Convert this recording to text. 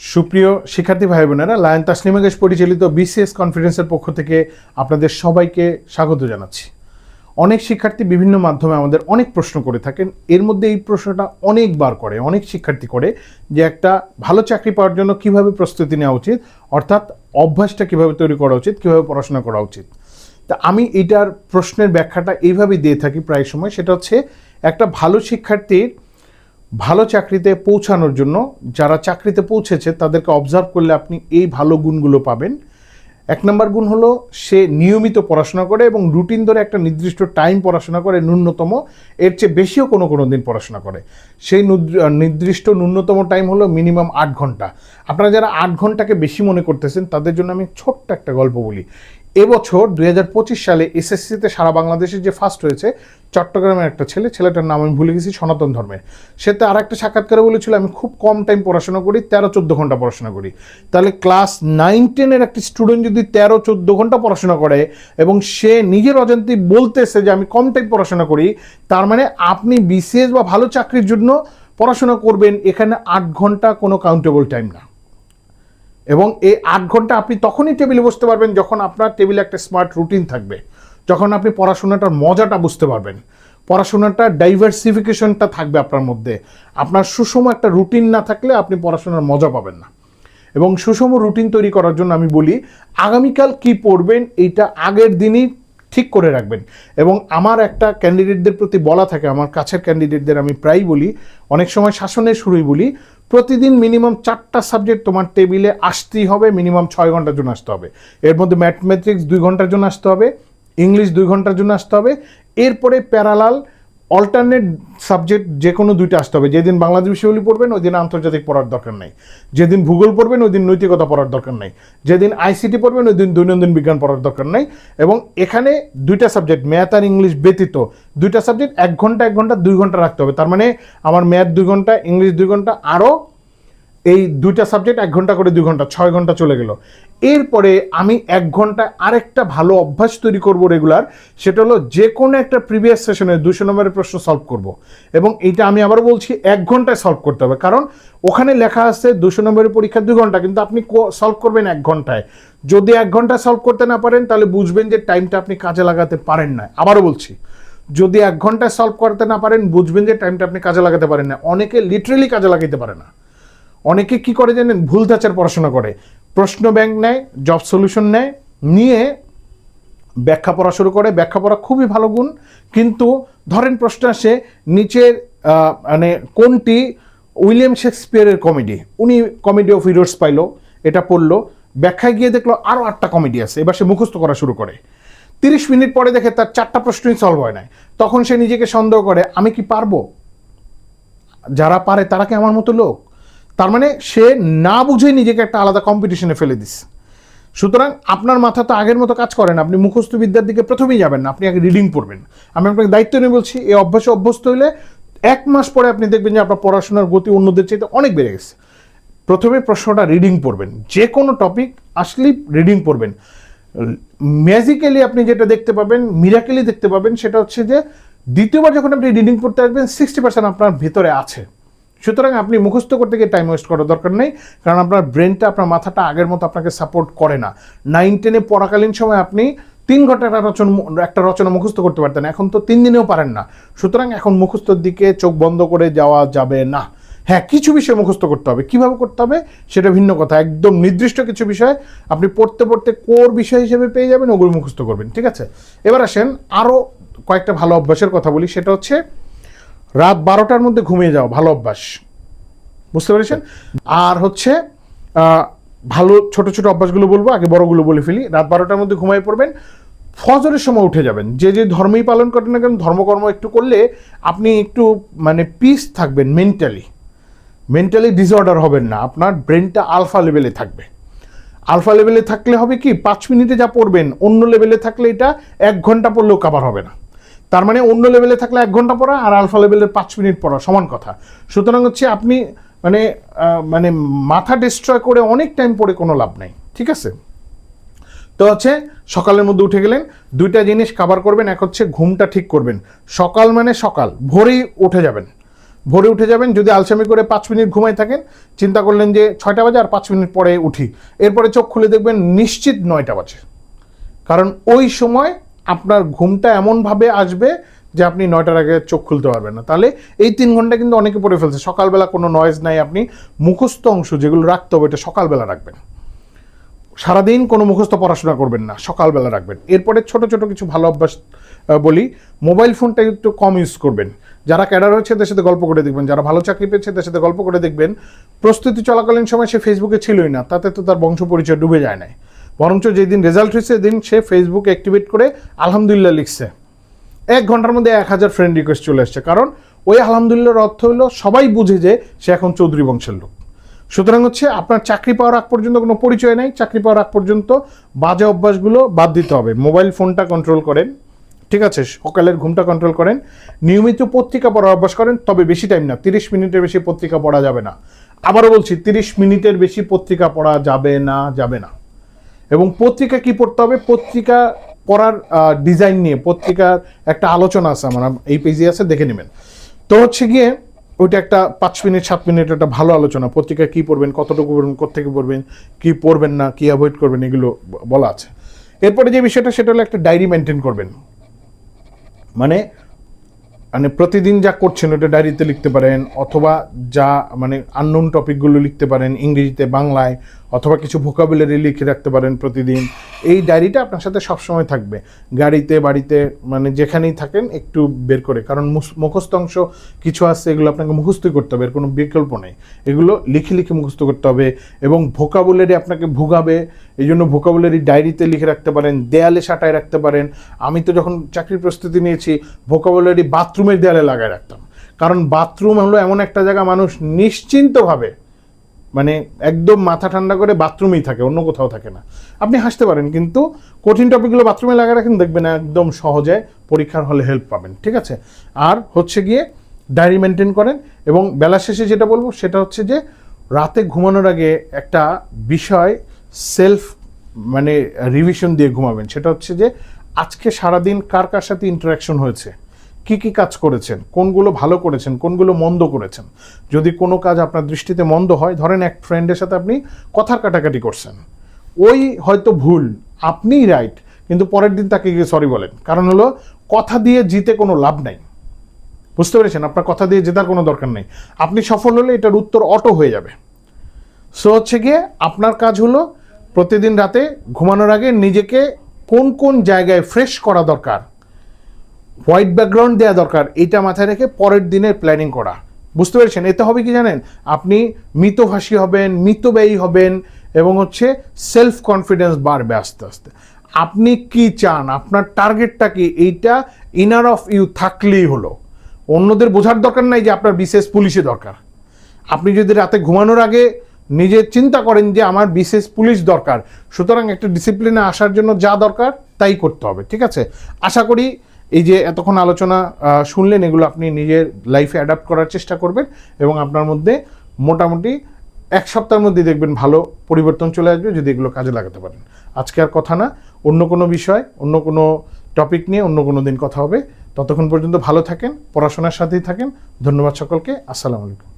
সুপ্রিয় শিক্ষার্থী ভাই বোনেরা লায়ন তাসলিমাগেশ পরিচালিত বিসিএস কনফারেন্সের পক্ষ থেকে আপনাদের সবাইকে স্বাগত জানাচ্ছি। অনেক শিক্ষার্থী বিভিন্ন মাধ্যমে আমাদের অনেক প্রশ্ন করে থাকেন। এর মধ্যে এই প্রশ্নটা অনেকবার করে, অনেক শিক্ষার্থী করে যে একটা ভালো চাকরি পাওয়ার জন্য কীভাবে প্রস্তুতি নেওয়া উচিত, অর্থাৎ অভ্যাসটা কীভাবে তৈরি করা উচিত, কীভাবে পড়াশোনা করা উচিত। তা আমি এটার প্রশ্নের ব্যাখ্যাটা এইভাবে দিয়ে থাকি প্রায় সময়। সেটা হচ্ছে, একটা ভালো শিক্ষার্থীর ভালো চাকরিতে পৌঁছানোর জন্য, যারা চাকরিতে পৌঁছেছে, তাদেরকে অবজার্ভ করলে আপনি এই ভালো গুণগুলো পাবেন। এক নম্বর গুণ হলো, সে নিয়মিত পড়াশোনা করে এবং রুটিন ধরে একটা নির্দিষ্ট টাইম পড়াশোনা করে, ন্যূনতম, এর চেয়ে বেশিও কোনো কোনো দিন পড়াশোনা করে। সেই নির্দিষ্ট ন্যূনতম টাইম হলো মিনিমাম আট ঘণ্টা। আপনারা যারা আট ঘন্টাকে বেশি মনে করতেছেন, তাদের জন্য আমি ছোট্ট একটা গল্প বলি। এবছর দুই হাজার পঁচিশ সালে এসএসসিতে সারা বাংলাদেশে যে ফার্স্ট হয়েছে চট্টগ্রামের একটা ছেলে, ছেলেটার নাম আমি ভুলে গেছি, সনাতন ধর্মের। সে তো আর একটা সাক্ষাৎকারে বলেছিল, আমি খুব কম টাইম পড়াশোনা করি তেরো চোদ্দ ঘণ্টা পড়াশোনা করি। তাহলে ক্লাস নাইন টেনের একটি স্টুডেন্ট যদি তেরো চোদ্দ ঘণ্টা পড়াশোনা করে এবং সে নিজের অজান্তি বলতেছে যে, আমি কম টাইম পড়াশোনা করি, তার মানে আপনি বিসিএস বা ভালো চাকরির জন্য পড়াশোনা করবেন, এখানে আট ঘণ্টা কোনো কাউন্টেবল টাইম না। এবং এই আট ঘণ্টা আপনি তখনই টেবিলে বসতে পারবেন যখন আপনার টেবিলে একটা স্মার্ট রুটিন থাকবে। যখন আপনি পড়াশোনাটার মজাটা বুঝতে পারবেন। পড়াশোনাটা ডাইভার্সিফিকেশনটা থাকবে আপনার মধ্যে। আপনার সুষম একটা রুটিন না থাকলে আপনি পড়াশোনার মজা পাবেন না। এবং সুষম রুটিন তৈরি করার জন্য আমি বলি, আগামীকাল কি পড়বেন এইটা আগের দিনই ঠিক করে রাখবেন। এবং আমার একটা ক্যান্ডিডেটদের প্রতি বলা থাকে, আমার কাছের ক্যান্ডিডেটদের আমি প্রায়ই বলি, অনেক সময় শাসনের শুরুই বলি প্রতিদিন মিনিমাম চারটা সাবজেক্ট তোমার টেবিলে আসতেই হবে, মিনিমাম ছয় ঘণ্টার জন্য আসতে হবে। এর মধ্যে ম্যাথমেটিক্স দুই ঘণ্টার জন্য আসতে হবে, ইংলিশ দুই ঘণ্টার জন্য আসতে হবে, এরপরে প্যারালাল অল্টারনেট সাবজেক্ট যে কোনো দুইটা আসতে হবে। যেদিন বাংলাদেশ বিষয়গুলি পড়বেন, ওই দিন আন্তর্জাতিক পড়ার দরকার নাই। যেদিন ভূগোল পড়বেন, ওই দিন নৈতিকতা পড়ার দরকার নাই। যেদিন আইসিটি পড়বেন, ওই দিন দৈনন্দিন বিজ্ঞান পড়ার দরকার নাই। এবং এখানে দুইটা সাবজেক্ট ম্যাথ আর ইংলিশ ব্যতীত, দুইটা সাবজেক্ট এক ঘণ্টা এক ঘণ্টা, দুই ঘণ্টা রাখতে হবে। তার মানে আমার ম্যাথ দুই ঘণ্টা ইংলিশ দুই ঘণ্টা, আরও এই দুইটা সাবজেক্ট এক ঘণ্টা করে দুই ঘণ্টা, ছয় ঘণ্টা চলে গেল। এরপরে আমি এক ঘন্টায় আরেকটা ভালো অভ্যাস তৈরি করব রেগুলার সেটা হলো যে কোনো একটা প্রিভিয়াস সেশনে দুশো নম্বরের প্রশ্ন সলভ করব। এবং এটা আমি আবার বলছি, এক ঘন্টায় সলভ করতে হবে। কারণ ওখানে লেখা আছে দুশো নম্বরের পরীক্ষা দুই ঘণ্টা, কিন্তু আপনি সলভ করবেন এক ঘন্টায়। যদি এক ঘণ্টা সলভ করতে না পারেন, তাহলে বুঝবেন যে টাইমটা আপনি কাজে লাগাতে পারেন না। আবারও বলছি, যদি এক ঘন্টায় সলভ করতে না পারেন, বুঝবেন যে টাইমটা আপনি কাজে লাগাতে পারেন না। অনেকে লিটারেলি কাজে লাগাইতে পারে না। অনেকে কি করে জানেন? ভুল ধাঁচার পড়াশোনা করে। প্রশ্ন ব্যাংক নেয় জব সলিউশন নেয়, নিয়ে ব্যাখ্যা পড়া শুরু করে। ব্যাখ্যা পড়া খুবই ভালো গুণ। কিন্তু ধরেন প্রশ্ন আসে, নিচের মানে কোনটি উইলিয়াম শেক্সপিয়ারের কমেডি উনি কমেডি অফ হিরোস পাইলো, এটা পড়ল। ব্যাখ্যায় গিয়ে দেখল আরও আটটা কমেডি আছে। এবার সে মুখস্থ করা শুরু করে। তিরিশ মিনিট পরে দেখে তার চারটা প্রশ্নই সলভ হয় না তখন সে নিজেকে সন্দেহ করে, আমি কি পারব? যারা পারে তারা কি আমার মতো লোক? তার মানে সে না বুঝে নিজেকে একটা আলাদা কম্পিটিশনে ফেলে দিস সুতরাং আপনার মাথা তো আগের মতো কাজ করেন আপনি মুখস্থ বিদ্যার দিকে প্রথমেই যাবেন না, আপনি আগে রিডিং পড়বেন। আমি আপনাকে দায়িত্ব নিয়ে বলছি এই অভ্যাসে অভ্যস্ত হইলে এক মাস পরে আপনি দেখবেন যে আপনার পড়াশোনার গতি অন্যদের চাইতে অনেক বেড়ে গেছে। প্রথমে প্রশ্নটা রিডিং পড়বেন। যে কোনো টপিক আসলেই রিডিং পড়বেন। ম্যাজিক্যালি আপনি যেটা দেখতে পাবেন মিরাকেলি দেখতে পাবেন, সেটা হচ্ছে যে দ্বিতীয়বার যখন আপনি রিডিং পড়তে আসবেন সিক্সটি পার্সেন্ট আপনার ভেতরে আছে। সুতরাং আপনি মুখস্থ করতে গিয়ে টাইম ওয়েস্ট করার দরকার নেই, কারণ আপনার ব্রেনটা আপনার মাথাটা আগের মতো আপনাকে সাপোর্ট করে না। নাইন টেনে পড়াকালীন সময় আপনি তিন ঘণ্টা একটা রচনা একটা রচনা মুখস্থ করতে পারতেন, এখন তো তিন দিনেও পারেন না। সুতরাং এখন মুখস্থর দিকে চোখ বন্ধ করে যাওয়া যাবে না। হ্যাঁ কিছু বিষয় মুখস্থ করতে হবে। কীভাবে করতে হবে? সেটা ভিন্ন কথা। একদম নির্দিষ্ট কিছু বিষয় আপনি পড়তে পড়তে কোর বিষয় হিসেবে পেয়ে যাবেন, ওগুলো মুখস্থ করবেন। ঠিক আছে? এবার আসেন আরও কয়েকটা ভালো অভ্যাসের কথা বলি। সেটা হচ্ছে রাত বারোটার মধ্যে ঘুমিয়ে যাও, ভালো অভ্যাস। বুঝতে পেরেছেন? আর হচ্ছে ভালো ছোট ছোট অভ্যাসগুলো বলব, আগে বড়গুলো বলে ফেলি। রাত বারোটার মধ্যে ঘুমিয়ে পড়বেন, ফজরের সময় উঠে যাবেন। যে যে ধর্মই পালন করেন না কেন, ধর্মকর্ম একটু করলে আপনি একটু মানে পিস থাকবেন মেন্টালি মেন্টালি ডিসঅর্ডার হবেন না, আপনার ব্রেনটা আলফা লেভেলে থাকবে। আলফা লেভেলে থাকলে হবে কি, পাঁচ মিনিটে যা পড়বেন, অন্য লেভেলে থাকলে এটা এক ঘণ্টা পড়লেও কাবার হবে না। তার মানে অন্য লেভেলে থাকলে এক ঘণ্টা পড়া আর আলফা লেভেলের পাঁচ মিনিট পড়া, সমান কথা। সুতরাং হচ্ছে আপনি মানে মানে মাথা ডিস্ট্রয় করে অনেক টাইম পড়ে কোনো লাভ নাই, ঠিক আছে? তো হচ্ছে সকালের মধ্যে উঠে গেলেন, দুইটা জিনিস কাভার করবেন, এক হচ্ছে ঘুমটা ঠিক করবেন। সকাল মানে সকাল, ভোরেই উঠে যাবেন। ভোরে উঠে যাবেন, যদি আলসামি করে পাঁচ মিনিট ঘুমাই থাকেন, চিন্তা করলেন যে ছয়টা বাজে আর পাঁচ মিনিট পরে উঠি। এরপরে চোখ খুলে দেখবেন নিশ্চিত নয়টা বাজে। কারণ ওই সময় আপনার ঘুমটা এমনভাবে আসবে যে আপনি নয়টার আগে চোখ খুলতে পারবেন না। তাহলে এই তিন ঘণ্টা কিন্তু অনেকে পড়ে ফেলছে। সকালবেলা কোনো নয়েজ নাই, আপনি মুখস্থ অংশ যেগুলো রাখতে হবে এটা সকালবেলা রাখবেন। সারাদিন কোনো মুখস্থ পড়াশোনা করবেন না, সকালবেলা রাখবেন। এরপরে ছোট ছোট কিছু ভালো অভ্যাস বলি মোবাইল ফোনটা একটু কম ইউজ করবেন। যারা ক্যাডার হয়েছে তাদের সাথে গল্প করে দেখবেন, যারা ভালো চাকরি পেয়েছে তাদের সাথে গল্প করে দেখবেন। প্রস্তুতি চলাকালীন সময় সে ফেসবুকে ছিলই না, তাতে তো তার বংশ পরিচয় ডুবে যায় নাই। বরঞ্চ যেদিন রেজাল্ট হয়েছে সেদিন সে ফেসবুক অ্যাক্টিভেট করে আলহামদুলিল্লাহ লিখছে। এক ঘণ্টার মধ্যে এক হাজার ফ্রেন্ড রিকোয়েস্ট চলে আসছে। কারণ ওই আলহামদুলিল্লাহর অর্থ হলো সবাই বুঝে যে সে এখন চৌধুরী বংশের লোক। সুতরাং হচ্ছে আপনার চাকরি পাওয়ার আগ পর্যন্ত কোনো পরিচয় নাই। চাকরি পাওয়ার আগ পর্যন্ত বাজে অভ্যাসগুলো বাদ দিতে হবে। মোবাইল ফোনটা কন্ট্রোল করেন। ঠিক আছে, সকালের ঘুমটা কন্ট্রোল করেন। নিয়মিত পত্রিকা পড়ার অভ্যাস করেন, তবে বেশি টাইম না। তিরিশ মিনিটের বেশি পত্রিকা পড়া যাবে না। আবারও বলছি, তিরিশ মিনিটের বেশি পত্রিকা পড়া যাবে না যাবে না। এবং পত্রিকা কি পড়তে হবে? পত্রিকা পড়ার ডিজাইন নিয়ে, পত্রিকার একটা আলোচনা আছে আমার, এই পেজে আছে, দেখে নেবেন। তো হচ্ছে গিয়ে, ওইটা একটা পাঁচ মিনিট, সাত মিনিট একটা ভালো আলোচনা, পত্রিকা কি পড়বেন, কতটুকু পড়বেন কোথেকে পড়বেন, কি পড়বেন না, কি অ্যাভয়েড করবেন, এগুলো বলা আছে। এরপরে যে বিষয়টা, সেটা হলো একটা ডায়েরি মেনটেন করবেন। মানে মানে প্রতিদিন যা করছেন ওটা ডায়েরিতে লিখতে পারেন, অথবা যা মানে আননোন টপিকগুলো লিখতে পারেন, ইংরেজিতে, বাংলায় অথবা কিছু ভোকাবুলারি লিখে রাখতে পারেন প্রতিদিন। এই ডায়েরিটা আপনার সাথে সবসময় থাকবে। গাড়িতে, বাড়িতে মানে যেখানেই থাকেন একটু বের করে। কারণ মুখস্থ অংশ কিছু আছে, এগুলো আপনাকে মুখস্থই করতে হবে, এর কোনো বিকল্প নেই। এগুলো লিখে লিখে মুখস্থ করতে হবে এবং ভোকাবুলারি আপনাকে ভোগাবে। এই জন্য ভোকাবুলারি ডায়েরিতে লিখে রাখতে পারেন, দেয়ালে সাঁটায় রাখতে পারেন। আমি তো যখন চাকরির প্রস্তুতি নিয়েছি ভোকাবুলারি বাথরুমের দেয়ালে লাগায় রাখতাম। কারণ বাথরুম হলো এমন একটা জায়গা, মানুষ নিশ্চিন্তভাবে মানে একদম মাথা ঠান্ডা করে বাথরুমেই থাকে, অন্য কোথাও থাকে না। আপনি হাসতে পারেন, কিন্তু কঠিন টপিকগুলো বাথরুমে লাগা রাখেন, দেখবেন একদম সহজে পরীক্ষার হলে হেল্প পাবেন, ঠিক আছে? আর হচ্ছে গিয়ে ডায়েরি মেনটেন করেন, এবং বেলা শেষে যেটা বলব, সেটা হচ্ছে যে রাতে ঘুমানোর আগে একটা বিষয় সেলফ মানে রিভিশন দিয়ে ঘুমাবেন। সেটা হচ্ছে যে আজকে সারাদিন কার কার সাথে ইন্টারাকশন হয়েছে? কি কি কাজ করেছেন? কোনগুলো ভালো করেছেন? কোনগুলো মন্দ করেছেন? যদি কোনো কাজ আপনার দৃষ্টিতে মন্দ হয়, ধরেন এক ফ্রেন্ডের সাথে আপনি কথার কাটাকাটি করছেন। ওই হয়তো ভুল, আপনিই রাইট কিন্তু পরের দিন তাকে গিয়ে সরি বলেন। কারণ হলো, কথা দিয়ে জিতে কোনো লাভ নাই। বুঝতে পেরেছেন? আপনার কথা দিয়ে জেতার কোনো দরকার নেই। আপনি সফল হলে এটার উত্তর অটো হয়ে যাবে। সো হচ্ছে গিয়ে আপনার কাজ হলো, প্রতিদিন রাতে ঘুমানোর আগে নিজেকে কোন কোন জায়গায় ফ্রেশ করা দরকার হোয়াইট ব্যাকগ্রাউন্ড দেওয়া দরকার এটা মাথায় রেখে পরের দিনের প্ল্যানিং করা। বুঝতে পেরেছেন? এতে হবে কি জানেন? আপনি মিতভাষী হবেন, মিতব্যয়ী হবেন এবং হচ্ছে সেলফ কনফিডেন্স বাড়বে আস্তে আস্তে। আপনি কি চান? আপনার টার্গেটটা কি? এইটা ইনার অফ ইউ থাকলেই হলো। অন্যদের বোঝার দরকার নাই যে আপনার বিশেষ পুলিশে দরকার। আপনি যদি রাতে ঘুমানোর আগে নিজে চিন্তা করেন যে আমার বিশেষ পুলিশ দরকার, সুতরাং একটা ডিসিপ্লিনে আসার জন্য যা দরকার তাই করতে হবে, ঠিক আছে? আশা করি এই যে এতক্ষণ আলোচনা শুনলেন, এগুলো আপনি নিজের লাইফে অ্যাডাপ্ট করার চেষ্টা করবেন এবং আপনার মধ্যে মোটামুটি এক সপ্তাহের মধ্যে দেখবেন ভালো পরিবর্তন চলে আসবে যদি এগুলো কাজে লাগাতে পারেন। আজকে আর কথা না, অন্য কোনো বিষয়, অন্য কোনো টপিক নিয়ে অন্য কোনো দিন কথা হবে। ততক্ষণ পর্যন্ত ভালো থাকেন, পড়াশোনার সাথেই থাকেন। ধন্যবাদ সকলকে, আসসালামু আলাইকুম।